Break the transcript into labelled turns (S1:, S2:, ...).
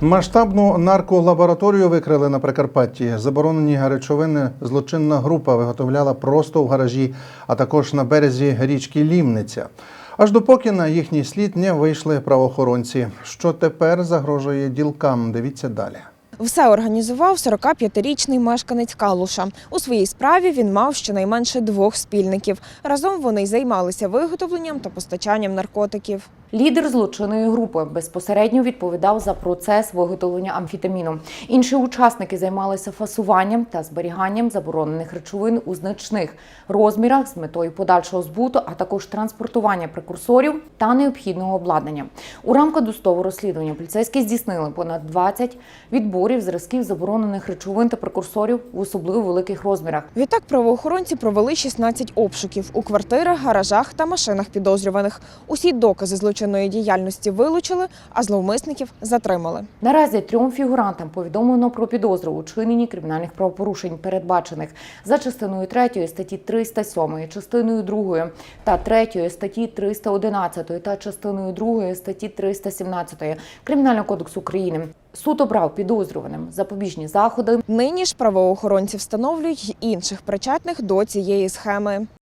S1: Масштабну нарколабораторію викрили на Прикарпатті. Заборонені речовини злочинна група виготовляла просто в гаражі, а також на березі річки Лімниця. Аж допоки на їхній слід не вийшли правоохоронці. Що тепер загрожує ділкам? Дивіться далі.
S2: Все організував 45-річний мешканець Калуша. У своїй справі він мав щонайменше двох спільників. Разом вони й займалися виготовленням та постачанням наркотиків.
S3: Лідер злочинної групи безпосередньо відповідав за процес виготовлення амфетаміну. Інші учасники займалися фасуванням та зберіганням заборонених речовин у значних розмірах з метою подальшого збуту, а також транспортування прекурсорів та необхідного обладнання. У рамках досудового розслідування поліцейські здійснили понад 20 відборів зразків заборонених речовин та прекурсорів в особливо великих розмірах.
S2: Відтак правоохоронці провели 16 обшуків у квартирах, гаражах та машинах підозрюваних. Усі докази злочинної діяльності вилучили, а зловмисників затримали.
S3: Наразі трьом фігурантам повідомлено про підозру у чиненні кримінальних правопорушень, передбачених за частиною 3 статті 307, частиною 2 та 3 статті 311 та частиною 2 статті 317 Кримінального кодексу України. Суд обрав підозрюваним запобіжні заходи.
S2: Нині ж правоохоронці встановлюють інших причетних до цієї схеми.